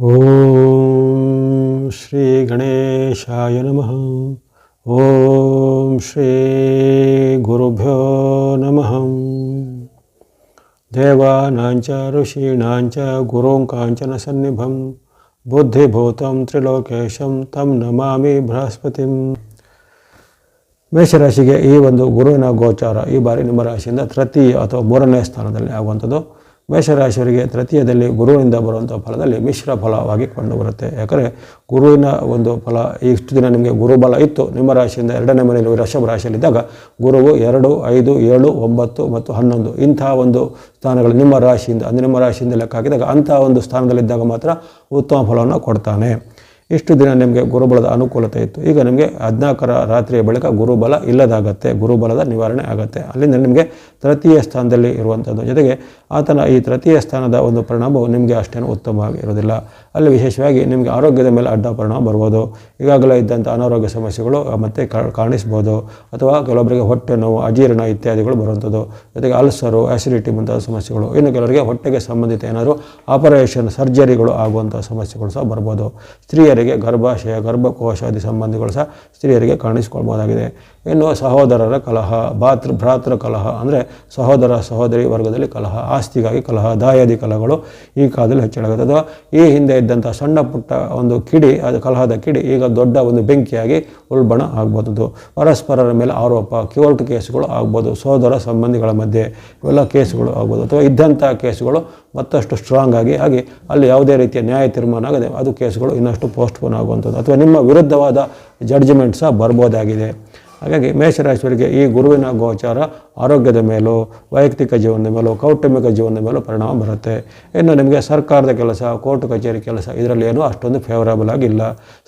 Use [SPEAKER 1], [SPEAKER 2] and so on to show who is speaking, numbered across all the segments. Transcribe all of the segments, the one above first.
[SPEAKER 1] ಓಂ ಶ್ರೀ ಗಣೇಶಾಯ ನಮಃ. ಓಂ ಶ್ರೀ ಗುರುಭ್ಯೋ ನಮಃ. ದೇವಾನಾಂಚ, ಋಷೀಣಾಂಚ ಗುರುಂ ಕಾಂಚನ ಸನ್ನಿಭಂ. ಬುದ್ಧಿಭೂತಂ, ತ್ರಿಲೋಕೇಶಂ, ತಂ ನಮಾಮಿ ಬೃಹಸ್ಪತಿಂ. ಮೇಷರಾಶಿಗೆ ಈ ಒಂದು ಗುರುವಿನ ಗೋಚಾರ ಈ ಬಾರಿ ನಿಮ್ಮ ರಾಶಿಯಿಂದ ತೃತೀಯ ಅಥವಾ ಮೂರನೇ ಸ್ಥಾನದಲ್ಲಿ ಆಗುವಂಥದ್ದು. ಮೇಷರಾಶಿಯವರಿಗೆ ತೃತೀಯದಲ್ಲಿ ಗುರುವಿನಿಂದ ಬರುವಂಥ ಫಲದಲ್ಲಿ ಮಿಶ್ರ ಫಲವಾಗಿ ಕಂಡುಬರುತ್ತೆ. ಯಾಕಂದರೆ ಗುರುವಿನ ಒಂದು ಫಲ, ಇಷ್ಟು ದಿನ ನಿಮಗೆ ಗುರುಬಲ ಇತ್ತು. ನಿಮ್ಮ ರಾಶಿಯಿಂದ ಎರಡನೇ ಮನೆಯಲ್ಲಿ ವೃಷಭ ರಾಶಿಯಲ್ಲಿದ್ದಾಗ ಗುರುವು ಎರಡು, ಐದು, ಏಳು, ಒಂಬತ್ತು ಮತ್ತು ಹನ್ನೊಂದು ಇಂಥ ಒಂದು ಸ್ಥಾನಗಳು ನಿಮ್ಮ ರಾಶಿಯಿಂದ, ಅಂದರೆ ನಿಮ್ಮ ರಾಶಿಯಿಂದ ಲೆಕ್ಕ ಹಾಕಿದಾಗ ಅಂಥ ಒಂದು ಸ್ಥಾನದಲ್ಲಿದ್ದಾಗ ಮಾತ್ರ ಉತ್ತಮ ಫಲವನ್ನು ಕೊಡ್ತಾನೆ. ಇಷ್ಟು ದಿನ ನಿಮಗೆ ಗುರುಬಲದ ಅನುಕೂಲತೆ ಇತ್ತು. ಈಗ ನಿಮಗೆ ಹದಿನಾಲ್ಕರ ರಾತ್ರಿಯ ಬಳಿಕ ಗುರುಬಲ ಇಲ್ಲದಾಗತ್ತೆ, ಗುರುಬಲದ ನಿವಾರಣೆ ಆಗುತ್ತೆ. ಅಲ್ಲಿಂದ ನಿಮಗೆ ತೃತೀಯ ಸ್ಥಾನದಲ್ಲಿ ಇರುವಂಥದ್ದು ಜೊತೆಗೆ ಆತನ ಈ ತೃತೀಯ ಸ್ಥಾನದ ಒಂದು ಪರಿಣಾಮವು ನಿಮಗೆ ಅಷ್ಟೇನು ಉತ್ತಮವಾಗಿ ಇರೋದಿಲ್ಲ ಅಲ್ಲಿ ವಿಶೇಷವಾಗಿ ನಿಮಗೆ ಆರೋಗ್ಯದ ಮೇಲೆ ಅಡ್ಡ ಪರಿಣಾಮ ಬರ್ಬೋದು. ಈಗಾಗಲೇ ಇದ್ದಂಥ ಅನಾರೋಗ್ಯ ಸಮಸ್ಯೆಗಳು ಮತ್ತೆ ಕಾಣಿಸ್ಬೋದು. ಅಥವಾ ಕೆಲವೊಬ್ಬರಿಗೆ ಹೊಟ್ಟೆ ನೋವು, ಅಜೀರ್ಣ ಇತ್ಯಾದಿಗಳು ಬರುವಂಥದ್ದು. ಜೊತೆಗೆ ಅಲ್ಸರು ಆಸಿಡಿಟಿ ಮುಂತಾದ ಸಮಸ್ಯೆಗಳು. ಇನ್ನು ಕೆಲವರಿಗೆ ಹೊಟ್ಟೆಗೆ ಸಂಬಂಧಿತ ಏನಾದರೂ ಆಪರೇಷನ್ ಸರ್ಜರಿಗಳು ಆಗುವಂಥ ಸಮಸ್ಯೆಗಳು ಸಹ ಬರ್ಬೋದು. ಸ್ತ್ರೀಯರಿಗೆ ಗರ್ಭಾಶಯ ಗರ್ಭಕೋಶಾದಿ ಸಂಬಂಧಿಗಳು ಸಹ ಸ್ತ್ರೀಯರಿಗೆ ಕಾಣಿಸ್ಕೊಳ್ಬೋದಾಗಿದೆ ಇನ್ನು ಸಹೋದರರ ಕಲಹ, ಭಾತೃ, ಭ್ರಾತೃ ಕಲಹ, ಅಂದರೆ ಸಹೋದರ, ಸಹೋದರಿ ವರ್ಗದಲ್ಲಿ ಕಲಹ, ಆಸ್ತಿಗಾಗಿ ಕಲಹ, ದಾಯಾದಿ ಕಲಹಗಳು ಈ ಕಾಲದಲ್ಲಿ ಹೆಚ್ಚಳಾಗುತ್ತೆ ಅಥವಾ ಈ ಹಿಂದೆ ಇದ್ದಂಥ ಸಣ್ಣ ಪುಟ್ಟ ಒಂದು ಕಿಡಿ, ಅದು ಕಲಹದ ಕಿಡಿ, ಈಗ ದೊಡ್ಡ ಒಂದು ಬೆಂಕಿಯಾಗಿ ಉಲ್ಬಣ ಆಗ್ಬೋದು ಪರಸ್ಪರರ ಮೇಲೆ ಆರೋಪ ಕೋರ್ಟ್ ಕೇಸುಗಳು ಆಗ್ಬೋದು ಸಹೋದರ ಸಂಬಂಧಿಗಳ ಮಧ್ಯೆ ಇವೆಲ್ಲ ಕೇಸುಗಳು ಆಗ್ಬೋದು. ಅಥವಾ ಇದ್ದಂಥ ಕೇಸುಗಳು ಮತ್ತಷ್ಟು ಸ್ಟ್ರಾಂಗ್ ಆಗಿ, ಹಾಗೆ ಅಲ್ಲಿ ಯಾವುದೇ ರೀತಿಯ ನ್ಯಾಯ ತೀರ್ಮಾನ ಆಗದೆ ಅದು ಕೇಸುಗಳು ಇನ್ನಷ್ಟು ಪೋಸ್ಟ್ಪೋನ್ ಆಗುವಂಥದ್ದು. ಅಥವಾ ನಿಮ್ಮ ವಿರುದ್ಧವಾದ ಜಡ್ಜ್ಮೆಂಟ್ ಸಹ ಬರ್ಬೋದಾಗಿದೆ. ಹಾಗಾಗಿ ಮೇಷರಾಶಿಯವರಿಗೆ ಈ ಗುರುವಿನ ಗೋಚಾರ ಆರೋಗ್ಯದ ಮೇಲೂ, ವೈಯಕ್ತಿಕ ಜೀವನದ ಮೇಲೂ, ಕೌಟುಂಬಿಕ ಜೀವನದ ಮೇಲೂ ಪರಿಣಾಮ ಬರುತ್ತೆ. ಇನ್ನು ನಿಮಗೆ ಸರ್ಕಾರದ ಕೆಲಸ, ಕೋರ್ಟ್ ಕಚೇರಿ ಕೆಲಸ, ಇದರಲ್ಲಿ ಏನೂ ಅಷ್ಟೊಂದು ಫೇವರಬಲ್ ಆಗಿಲ್ಲ.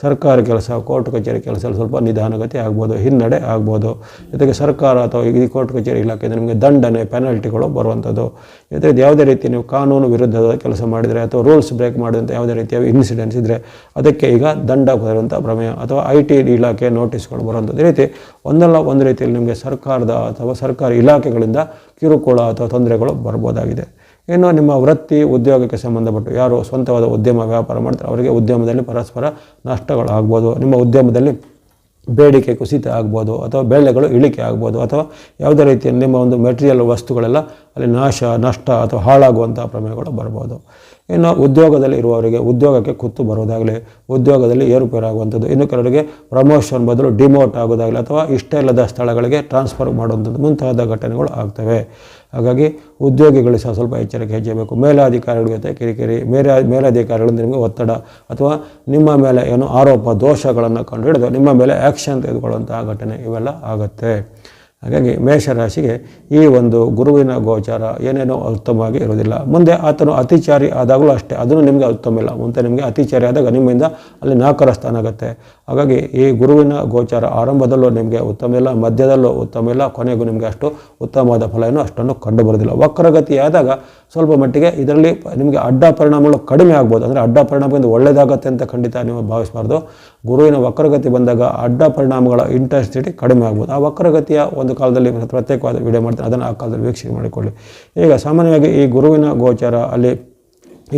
[SPEAKER 1] ಸರ್ಕಾರಿ ಕೆಲಸ, ಕೋರ್ಟ್ ಕಚೇರಿ ಕೆಲಸ ಸ್ವಲ್ಪ ನಿಧಾನಗತಿ ಆಗ್ಬೋದು, ಹಿನ್ನಡೆ ಆಗ್ಬೋದು. ಜೊತೆಗೆ ಸರ್ಕಾರ ಅಥವಾ ಈ ಕೋರ್ಟ್ ಕಚೇರಿ ಇಲಾಖೆಯಿಂದ ನಿಮಗೆ ದಂಡನೆ ಪೆನಾಲ್ಟಿಗಳು ಬರುವಂಥದ್ದು. ಜೊತೆಗೆ ಯಾವುದೇ ರೀತಿ ನೀವು ಕಾನೂನು ವಿರುದ್ಧದ ಕೆಲಸ ಮಾಡಿದರೆ ಅಥವಾ ರೂಲ್ಸ್ ಬ್ರೇಕ್ ಮಾಡಿದಂಥ ಯಾವುದೇ ರೀತಿಯ ಇನ್ಸಿಡೆಂಟ್ಸ್ ಇದ್ದರೆ ಅದಕ್ಕೆ ಈಗ ದಂಡ ಬರುವಂಥ ಪ್ರಮೇಯ ಅಥವಾ ಐ ಟಿ ಇಲಾಖೆ ನೋಟಿಸ್ಗಳು ಬರುವಂಥದ್ದು. ಈ ರೀತಿ ಒಂದಲ್ಲ ಒಂದು ರೀತಿಯಲ್ಲಿ ನಿಮಗೆ ಸರ್ಕಾರದ ಅಥವಾ ಸರ್ಕಾರಿ ಇಲಾಖೆಗಳಿಂದ ಕಿರುಕುಳ ಅಥವಾ ತೊಂದರೆಗಳು ಬರ್ಬೋದಾಗಿದೆ. ಇನ್ನು ನಿಮ್ಮ ವೃತ್ತಿ, ಉದ್ಯೋಗಕ್ಕೆ ಸಂಬಂಧಪಟ್ಟು ಯಾರು ಸ್ವಂತವಾದ ಉದ್ಯಮ ವ್ಯಾಪಾರ ಮಾಡ್ತಾರೆ, ಅವರಿಗೆ ಉದ್ಯಮದಲ್ಲಿ ಪರಸ್ಪರ ನಷ್ಟಗಳು ಆಗ್ಬೋದು ನಿಮ್ಮ ಉದ್ಯಮದಲ್ಲಿ ಬೇಡಿಕೆ ಕುಸಿತ ಆಗ್ಬೋದು, ಅಥವಾ ಬೆಳೆಗಳು ಇಳಿಕೆ ಆಗ್ಬೋದು, ಅಥವಾ ಯಾವುದೇ ರೀತಿಯ ನಿಮ್ಮ ಒಂದು ಮೆಟೀರಿಯಲ್ ವಸ್ತುಗಳೆಲ್ಲ ಅಲ್ಲಿ ನಾಶ, ನಷ್ಟ ಅಥವಾ ಹಾಳಾಗುವಂಥ ಪ್ರಮೇಯಗಳು ಬರ್ಬೋದು. ಇನ್ನು ಉದ್ಯೋಗದಲ್ಲಿ ಇರುವವರಿಗೆ ಉದ್ಯೋಗಕ್ಕೆ ಕುತ್ತು ಬರೋದಾಗಲಿ ಉದ್ಯೋಗದಲ್ಲಿ ಏರುಪೇರಾಗುವಂಥದ್ದು. ಇನ್ನು ಕೆಲವರಿಗೆ ಪ್ರಮೋಷನ್ ಬದಲು ಡಿಮೋಟ್ ಆಗೋದಾಗಲಿ ಅಥವಾ ಇಷ್ಟ ಇಲ್ಲದ ಸ್ಥಳಗಳಿಗೆ ಟ್ರಾನ್ಸ್ಫರ್ ಮಾಡುವಂಥದ್ದು ಮುಂತಾದ ಘಟನೆಗಳು ಆಗ್ತವೆ. ಹಾಗಾಗಿ ಉದ್ಯೋಗಿಗಳು ಸಹ ಸ್ವಲ್ಪ ಎಚ್ಚರಿಕೆ ಹೆಚ್ಚಬೇಕು ಮೇಲಾಧಿಕಾರಿಗಳ ಜೊತೆ ಕಿರಿಕಿರಿ ಮೇಲ ಮೇಲಾಧಿಕಾರಿಗಳಿಂದ ನಿಮಗೆ ಒತ್ತಡ ಅಥವಾ ನಿಮ್ಮ ಮೇಲೆ ಏನು ಆರೋಪ, ದೋಷಗಳನ್ನು ಕಂಡುಹಿಡಿದು ನಿಮ್ಮ ಮೇಲೆ ಆ್ಯಕ್ಷನ್ ತೆಗೆದುಕೊಳ್ಳುವಂತಹ ಘಟನೆ ಇವೆಲ್ಲ ಆಗುತ್ತೆ. ಹಾಗಾಗಿ ಮೇಷರಾಶಿಗೆ ಈ ಒಂದು ಗುರುವಿನ ಗೋಚಾರ ಏನೇನೋ ಉತ್ತಮವಾಗಿ ಇರೋದಿಲ್ಲ ಮುಂದೆ ಆತನು ಅತಿಚಾರಿ ಆದಾಗಲೂ ಅಷ್ಟೇ. ಅದನ್ನು ನಿಮಗೆ ಉತ್ತಮ ಇಲ್ಲ. ಮುಂದೆ ನಿಮಗೆ ಅತಿಚಾರಿ ಆದಾಗ ನಿಮ್ಮಿಂದ ಅಲ್ಲಿ ನಾಲ್ಕರ ಸ್ಥಾನ ಆಗುತ್ತೆ. ಹಾಗಾಗಿ ಈ ಗುರುವಿನ ಗೋಚಾರ ಆರಂಭದಲ್ಲೂ ನಿಮಗೆ ಉತ್ತಮ ಇಲ್ಲ, ಮಧ್ಯದಲ್ಲೂ ಉತ್ತಮ ಇಲ್ಲ, ಕೊನೆಗೂ ನಿಮಗೆ ಅಷ್ಟು ಉತ್ತಮವಾದ ಫಲ ಏನು ಅಷ್ಟನ್ನು ಕಂಡು ಬರೋದಿಲ್ಲ ವಕ್ರಗತಿ ಆದಾಗ ಸ್ವಲ್ಪ ಮಟ್ಟಿಗೆ ಇದರಲ್ಲಿ ನಿಮಗೆ ಅಡ್ಡ ಪರಿಣಾಮಗಳು ಕಡಿಮೆ ಆಗ್ಬೋದು. ಅಂದರೆ ಅಡ್ಡ ಪರಿಣಾಮದಿಂದ ಒಳ್ಳೆಯದಾಗತ್ತೆ ಅಂತ ಖಂಡಿತ ನೀವು ಭಾವಿಸಬಾರ್ದು. ಗುರುವಿನ ವಕ್ರಗತಿ ಬಂದಾಗ ಅಡ್ಡ ಪರಿಣಾಮಗಳ ಇಂಟೆನ್ಸಿಟಿ ಕಡಿಮೆ ಆಗ್ಬೋದು. ಆ ವಕ್ರಗತಿಯ ಒಂದು ಕಾಲದಲ್ಲಿ ಪ್ರತ್ಯೇಕವಾದ ವಿಡಿಯೋ ಮಾಡ್ತಾರೆ ಅದನ್ನು ಆ ಕಾಲದಲ್ಲಿ ವೀಕ್ಷಣೆ ಮಾಡಿಕೊಳ್ಳಿ. ಈಗ ಸಾಮಾನ್ಯವಾಗಿ ಈ ಗುರುವಿನ ಗೋಚಾರ ಅಲ್ಲಿ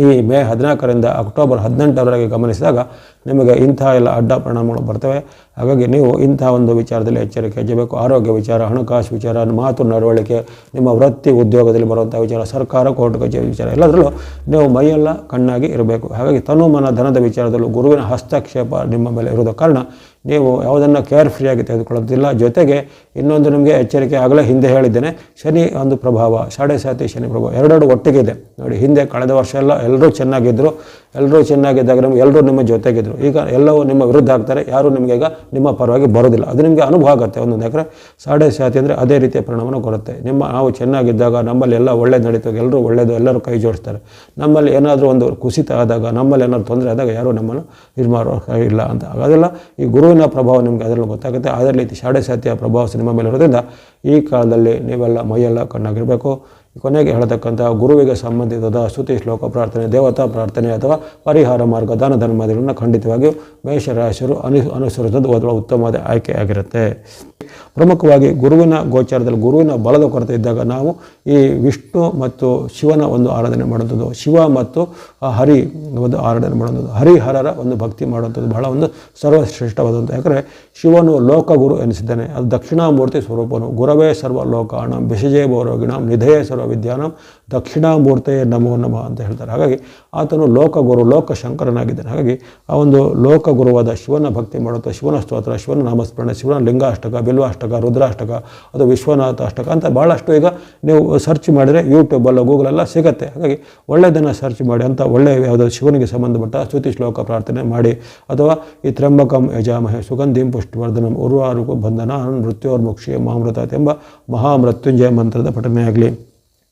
[SPEAKER 1] ಈ ಮೇ ಹದಿನಾಲ್ಕರಿಂದ ಅಕ್ಟೋಬರ್ ಹದಿನೆಂಟರವರೆಗೆ ಗಮನಿಸಿದಾಗ ನಿಮಗೆ ಇಂಥ ಎಲ್ಲ ಅಡ್ಡ ಪರಿಣಾಮಗಳು ಬರ್ತವೆ. ಹಾಗಾಗಿ ನೀವು ಇಂಥ ಒಂದು ವಿಚಾರದಲ್ಲಿ ಎಚ್ಚರಿಕೆ ಹೆಚ್ಚಬೇಕು ಆರೋಗ್ಯ ವಿಚಾರ, ಹಣಕಾಸು ವಿಚಾರ, ಮಾತು ನಡವಳಿಕೆ, ನಿಮ್ಮ ವೃತ್ತಿ ಉದ್ಯೋಗದಲ್ಲಿ ಬರುವಂಥ ವಿಚಾರ, ಸರ್ಕಾರ, ಕೋರ್ಟ್ ಕಚೇರಿ ವಿಚಾರ, ಎಲ್ಲದರಲ್ಲೂ ನೀವು ಮೈಯೆಲ್ಲ ಕಣ್ಣಾಗಿ ಇರಬೇಕು. ಹಾಗಾಗಿ ತನು ಮನ ಧನದ ವಿಚಾರದಲ್ಲೂ ಗುರುವಿನ ಹಸ್ತಕ್ಷೇಪ ನಿಮ್ಮ ಮೇಲೆ ಇರೋದ ಕಾರಣ ನೀವು ಯಾವುದನ್ನು ಕೇರ್ ಫ್ರೀಯಾಗಿ ತೆಗೆದುಕೊಳ್ಳೋದಿಲ್ಲ ಜೊತೆಗೆ ಇನ್ನೊಂದು ನಿಮಗೆ ಎಚ್ಚರಿಕೆ ಆಗಲೇ ಹಿಂದೆ ಹೇಳಿದ್ದೇನೆ, ಶನಿ ಒಂದು ಪ್ರಭಾವ ಸಾಡೆ ಸಾತಿ ಶನಿ ಪ್ರಭಾವ, ಎರಡೆರಡು ಒಟ್ಟಿಗೆ ಇದೆ. ನೋಡಿ, ಹಿಂದೆ ಕಳೆದ ವರ್ಷ ಎಲ್ಲ ಎಲ್ಲರೂ ಚೆನ್ನಾಗಿದ್ದರು ಎಲ್ಲರೂ ಚೆನ್ನಾಗಿದ್ದಾಗ ನಮ್ಗೆ ಎಲ್ಲರೂ ನಿಮ್ಮ ಜೊತೆಗಿದ್ರು. ಈಗ ಎಲ್ಲವೂ ನಿಮ್ಮ ವಿರುದ್ಧ ಆಗ್ತಾರೆ. ಯಾರೂ ನಿಮಗೆ ಈಗ ನಿಮ್ಮ ಪರವಾಗಿ ಬರೋದಿಲ್ಲ. ಅದು ನಿಮಗೆ ಅನುಭವ ಆಗುತ್ತೆ. ಒಂದೊಂದು ಯಾಕಂದರೆ ಸಾಡೆ ಸಾತಿ ಅಂದರೆ ಅದೇ ರೀತಿಯ ಪರಿಣಾಮನ ಕೊಡುತ್ತೆ. ನಿಮ್ಮ ನಾವು ಚೆನ್ನಾಗಿದ್ದಾಗ ನಮ್ಮಲ್ಲಿ ಎಲ್ಲ ಒಳ್ಳೇದು ನಡೀತೋ ಎಲ್ಲರೂ ಒಳ್ಳೆಯದು ಎಲ್ಲರೂ ಕೈ ಜೋಡಿಸ್ತಾರೆ. ನಮ್ಮಲ್ಲಿ ಏನಾದರೂ ಒಂದು ಕುಸಿತ ಆದಾಗ, ನಮ್ಮಲ್ಲಿ ಏನಾದರೂ ತೊಂದರೆ ಆದಾಗ ಯಾರೂ ನಮ್ಮನ್ನು ಇದು ಮಾಡೋ ಇಲ್ಲ ಅಂತ. ಅದೆಲ್ಲ ಈ ಗುರುವಿನ ಪ್ರಭಾವ ನಿಮಗೆ ಅದರಲ್ಲಿ ಗೊತ್ತಾಗುತ್ತೆ. ಅದೇ ರೀತಿ ಸಾಡೆ ಸಾತಿಯ ಪ್ರಭಾವ ನಿಮ್ಮ ಮೇಲೆ ಇರೋದ್ರಿಂದ ಈ ಕಾಲದಲ್ಲಿ ನೀವೆಲ್ಲ ಮೈಯೆಲ್ಲ ಕಣ್ಣಾಗಿರಬೇಕು. ಕೊನೆಗೆ ಹೇಳತಕ್ಕಂಥ ಗುರುವಿಗೆ ಸಂಬಂಧಿಸಿದ ಸ್ತುತಿ ಶ್ಲೋಕ ಪ್ರಾರ್ಥನೆ, ದೇವತಾ ಪ್ರಾರ್ಥನೆ ಅಥವಾ ಪರಿಹಾರ ಮಾರ್ಗ ದಾನ ಧರ್ಮಾದಿಗಳನ್ನು ಖಂಡಿತವಾಗಿಯೂ ಮೇಷರಾಶಿಯರು ಅನು ಅನುಸರಿಸೋದು ಅದರ ಉತ್ತಮವಾದ ಆಯ್ಕೆಯಾಗಿರುತ್ತೆ. ಪ್ರಮುಖವಾಗಿ ಗುರುವಿನ ಗೋಚಾರದಲ್ಲಿ, ಗುರುವಿನ ಬಲದ ಕೊರತೆ ಇದ್ದಾಗ ನಾವು ಈ ವಿಷ್ಣು ಮತ್ತು ಶಿವನ ಒಂದು ಆರಾಧನೆ ಮಾಡುವಂಥದ್ದು, ಶಿವ ಮತ್ತು ಹರಿ ಒಂದು ಆರಾಧನೆ ಮಾಡುವಂಥದ್ದು, ಹರಿಹರರ ಒಂದು ಭಕ್ತಿ ಮಾಡುವಂಥದ್ದು ಬಹಳ ಒಂದು ಸರ್ವಶ್ರೇಷ್ಠವಾದಂಥ, ಯಾಕಂದರೆ ಶಿವನು ಲೋಕಗುರು ಎನಿಸಿದ್ದಾನೆ, ಅದು ದಕ್ಷಿಣಾಮೂರ್ತಿ ಸ್ವರೂಪನು, ಗುರವೇ ಸರ್ವ ಲೋಕಾಣಂ ಬಿಷಜೇ ಬೋರೋಗಿಣ ನಿಧಯೇ ಸರ್ವ ವಿದ್ಯಾನಂ ದಕ್ಷಿಣಾಮೂರ್ತೆಯೇ ನಮೋ ನಮ ಅಂತ ಹೇಳ್ತಾರೆ. ಹಾಗಾಗಿ ಆತನು ಲೋಕಗುರು ಲೋಕ ಶಂಕರನಾಗಿದ್ದಾನೆ ಹಾಗಾಗಿ ಆ ಒಂದು ಲೋಕಗುರುವಾದ ಶಿವನ ಭಕ್ತಿ ಮಾಡುತ್ತಾ, ಶಿವನ ಸ್ತೋತ್ರ, ಶಿವನ ನಾಮಸ್ಮರಣೆ, ಶಿವನ ಲಿಂಗಾಷ್ಟಕ, ಬಿಲ್ವಾಷ್ಟಕ, ರುದ್ರಾಷ್ಟಕ, ಅದು ವಿಶ್ವನಾಥ ಅಷ್ಟಕ ಅಂತ ಭಾಳಷ್ಟು ಈಗ ನೀವು ಸರ್ಚ್ ಮಾಡಿದರೆ ಯೂಟ್ಯೂಬಲ್ಲ ಗೂಗಲೆಲ್ಲ ಸಿಗುತ್ತೆ. ಹಾಗಾಗಿ ಒಳ್ಳೆಯದನ್ನು ಸರ್ಚ್ ಮಾಡಿ, ಅಂತ ಒಳ್ಳೆಯ ಯಾವುದೋ ಶಿವನಿಗೆ ಸಂಬಂಧಪಟ್ಟ ಸ್ತುತಿ ಶ್ಲೋಕ ಪ್ರಾರ್ಥನೆ ಮಾಡಿ. ಅಥವಾ ಈ ತ್ರಂಬಕಂ ಯಜಾಮಹೆ ಸುಗಂಧಿಂ ಪುಷ್ಟಿವರ್ಧನಂ ಉರ್ವಾರು ಬಂಧನ ಮೃತ್ಯೋರ್ಮುಕ್ಷಿ ಮಾಮೃತ ಎಂಬ ಮಹಾಮೃತ್ಯುಂಜಯ ಮಂತ್ರದ ಪಠನೆ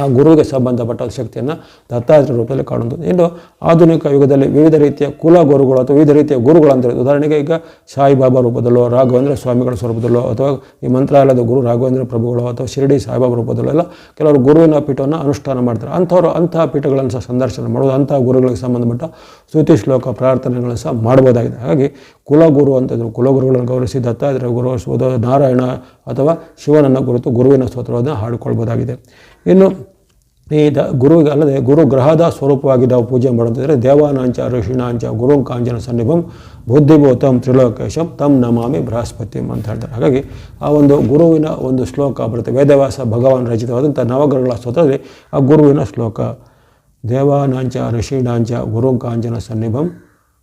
[SPEAKER 1] ಆ ಗುರುವಿಗೆ ಸಂಬಂಧಪಟ್ಟ ಶಕ್ತಿಯನ್ನು ದತ್ತಾತ್ರೇಯ ರೂಪದಲ್ಲಿ ಕಾಣುವುದು ಇನ್ನು ಆಧುನಿಕ ಯುಗದಲ್ಲಿ ವಿವಿಧ ರೀತಿಯ ಕುಲ ಗುರುಗಳು ಅಥವಾ ವಿವಿಧ ರೀತಿಯ ಗುರುಗಳು ಅಂತ ಉದಾಹರಣೆಗೆ ಈಗ ಸಾಯಿಬಾಬಾ ರೂಪದಲ್ಲೋ, ರಾಘವೇಂದ್ರ ಸ್ವಾಮಿಗಳ ಸ್ವರೂಪದಲ್ಲೋ ಅಥವಾ ಈ ಮಂತ್ರಾಲಯದ ಗುರು ರಾಘವೇಂದ್ರ ಪ್ರಭುಗಳು ಅಥವಾ ಶಿರಡಿ ಸಾಯಿಬಾಬಾ ರೂಪದಲ್ಲೋ ಎಲ್ಲ ಕೆಲವರು ಗುರುವಿನ ಪೀಠವನ್ನು ಅನುಷ್ಠಾನ ಮಾಡ್ತಾರೆ. ಅಂಥವ್ರು ಅಂತಹ ಪೀಠಗಳನ್ನು ಸಹ ಸಂದರ್ಶನ ಮಾಡೋದು ಅಂತಹ ಗುರುಗಳಿಗೆ ಸಂಬಂಧಪಟ್ಟ ಸ್ತುತಿ ಶ್ಲೋಕ ಪ್ರಾರ್ಥನೆಗಳನ್ನು ಸಹ ಮಾಡ್ಬೋದಾಗಿದೆ. ಹಾಗಾಗಿ ಕುಲಗುರು ಅಂತಂದರು ಕುಲಗುರುಗಳನ್ನು ಗೌರವಿಸಿ ದತ್ತಾತ್ರೇಯ ಗುರು ನಾರಾಯಣ ಅಥವಾ ಶಿವನನ್ನು ಗುರುತು ಗುರುವಿನ ಸ್ತೋತ್ರವನ್ನು ಹಾಡಿಕೊಳ್ಬೋದಾಗಿದೆ. ಇನ್ನು ಈ ದ ಗುರು ಅಲ್ಲದೆ ಗುರು ಗ್ರಹದ ಸ್ವರೂಪವಾಗಿ ನಾವು ಪೂಜೆ ಮಾಡುತ್ತಿದ್ದರೆ ದೇವಾನಾಂಚ, ಋಷಿಣಾಂಚ ಗುರುಂ ಕಾಂಚನ ಸನ್ನಿಭಂ, ಬುದ್ಧಿಭೂತಂ, ತ್ರಿಲೋಕೇಶಂ ತಮ್ ನಮಾಮಿ ಬೃಹಸ್ಪತಿಂ ಅಂತ ಹೇಳ್ತಾರೆ. ಹಾಗಾಗಿ ಆ ಒಂದು ಗುರುವಿನ ಒಂದು ಶ್ಲೋಕ ಬರುತ್ತೆ. ವೇದವ್ಯಾಸ ಭಗವಾನ್ ರಚಿತವಾದಂಥ ನವಗ್ರಹಗಳ ಸ್ತೋತ್ರದಲ್ಲಿ ಆ ಗುರುವಿನ ಶ್ಲೋಕ. ದೇವಾನಾಂಚ, ಋಷಿಣಾಂಚ ಗುರುಂ ಕಾಂಚನ ಸನ್ನಿಭಂ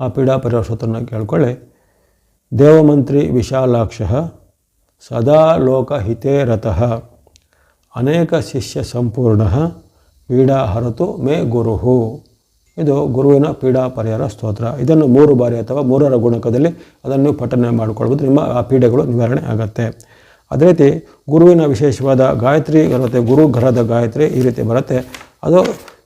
[SPEAKER 1] ಆ ಪೀಡಾ ಪರಿಹಾರ ಸ್ತೋತ್ರನ ಕೇಳ್ಕೊಳ್ಳಿ. ದೇವಮಂತ್ರಿ ವಿಶಾಲಾಕ್ಷ ಸದಾ ಲೋಕ ಹಿತೇ ರತಃ. ಅನೇಕ ಶಿಷ್ಯ ಸಂಪೂರ್ಣ ಪೀಡಾ ಹರತು ಮೇ ಗುರುಹು. ಇದು ಗುರುವಿನ ಪೀಡಾ ಪರಿಹಾರ ಸ್ತೋತ್ರ. ಇದನ್ನು ಮೂರು ಬಾರಿ ಅಥವಾ ಮೂರರ ಗುಣಕದಲ್ಲಿ ಅದನ್ನು ಪಠನೆ ಮಾಡಿಕೊಳ್ಬೋದು. ನಿಮ್ಮ ಆ ಪೀಡೆಗಳು ನಿವಾರಣೆ ಆಗುತ್ತೆ. ಅದೇ ರೀತಿ ಗುರುವಿನ ವಿಶೇಷವಾದ ಗಾಯತ್ರಿ ಬರುತ್ತೆ ಗುರು ಗ್ರಹದ ಗಾಯತ್ರಿ ಈ ರೀತಿ ಬರುತ್ತೆ. ಅದು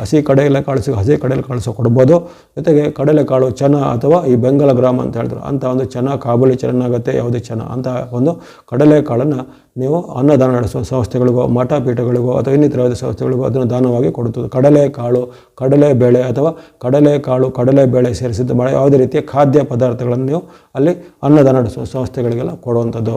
[SPEAKER 1] ಹಸಿ ಕಡಲೆ ಕಾಳು ಹಸಿ ಕಡಲೆ ಕಾಳು ಕೊಡ್ಬೋದು. ಜೊತೆಗೆ ಕಡಲೆಕಾಳು ಚೆನ್ನ ಅಥವಾ ಈ ಬೆಂಗಲ ಗ್ರಾಮ ಅಂತ ಹೇಳಿದ್ರು ಅಂಥ ಒಂದು ಚೆನ್ನ ಕಾಬೂಲಿ ಚೆನ್ನಾಗುತ್ತೆ ಯಾವುದೇ ಚೆನ್ನ ಅಂತಹ ಒಂದು ಕಡಲೆಕಾಳನ್ನು ನೀವು ಅನ್ನದಾನ ನಡೆಸುವ ಸಂಸ್ಥೆಗಳಿಗೋ ಮಠ ಪೀಠಗಳಿಗೋ ಅಥವಾ ಇನ್ನಿತರ ಯಾವುದೇ ಸಂಸ್ಥೆಗಳಿಗೋ ಅದನ್ನು ದಾನವಾಗಿ ಕೊಡುತ್ತದೆ ಕಡಲೆಕಾಳು ಕಡಲೆ ಬೇಳೆ ಅಥವಾ ಕಡಲೆಕಾಳು ಕಡಲೆ ಬೇಳೆ ಸೇರಿಸಿದ್ದು ಮಾಡಿ ಯಾವುದೇ ರೀತಿಯ ಖಾದ್ಯ ಪದಾರ್ಥಗಳನ್ನು ನೀವು ಅಲ್ಲಿ ಅನ್ನದಾನ ನಡೆಸುವ ಸಂಸ್ಥೆಗಳಿಗೆಲ್ಲ ಕೊಡುವಂಥದ್ದು.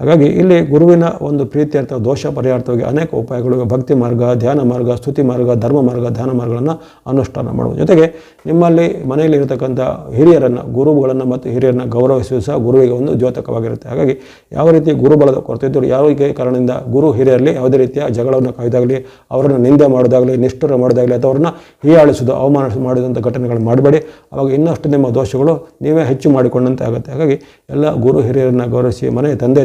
[SPEAKER 1] ಹಾಗಾಗಿ ಇಲ್ಲಿ ಗುರುವಿನ ಒಂದು ಪ್ರೀತ್ಯರ್ಥ ದೋಷ ಪರಿಹಾರ್ಥವಾಗಿ ಅನೇಕ ಉಪಾಯಗಳು ಭಕ್ತಿ ಮಾರ್ಗ, ಧ್ಯಾನ ಮಾರ್ಗ, ಸ್ತುತಿ ಮಾರ್ಗ, ಧರ್ಮ ಮಾರ್ಗ, ಧ್ಯಾನ ಮಾರ್ಗಗಳನ್ನು ಅನುಷ್ಠಾನ ಮಾಡುವ ಜೊತೆಗೆ ನಿಮ್ಮಲ್ಲಿ ಮನೆಯಲ್ಲಿ ಇರತಕ್ಕಂಥ ಹಿರಿಯರನ್ನು, ಗುರುಗಳನ್ನು ಮತ್ತು ಹಿರಿಯರನ್ನು ಗೌರವಿಸುವ ಸಹ ಗುರುವಿಗೆ ಒಂದು ದ್ಯೋತಕವಾಗಿರುತ್ತೆ. ಹಾಗಾಗಿ ಯಾವ ರೀತಿ ಗುರುಬಲದ ಕೊರತೆ ಇದ್ದರೂ ಯಾವ ಕಾರಣದಿಂದ ಗುರು ಹಿರಿಯರಲ್ಲಿ ಯಾವುದೇ ರೀತಿಯ ಜಗಳವನ್ನು ಕಾಯ್ದಾಗಲಿ, ಅವರನ್ನು ನಿಂದೆ ಮಾಡೋದಾಗಲಿ, ನಿಷ್ಠುರ ಮಾಡೋದಾಗಲಿ ಅಥವಾ ಅವ್ರನ್ನ ಹೀಯಾಳಿಸೋದು, ಅವಮಾನ ಮಾಡಿದಂಥ ಘಟನೆಗಳನ್ನು ಮಾಡಬೇಡಿ. ಅವಾಗ ಇನ್ನಷ್ಟು ನಿಮ್ಮ ದೋಷಗಳು ನೀವೇ ಹೆಚ್ಚು ಮಾಡಿಕೊಂಡಂತೆ ಆಗುತ್ತೆ. ಹಾಗಾಗಿ ಎಲ್ಲ ಗುರು ಹಿರಿಯರನ್ನು ಗೌರವಿಸಿ ಮನೆ ತಂದೆ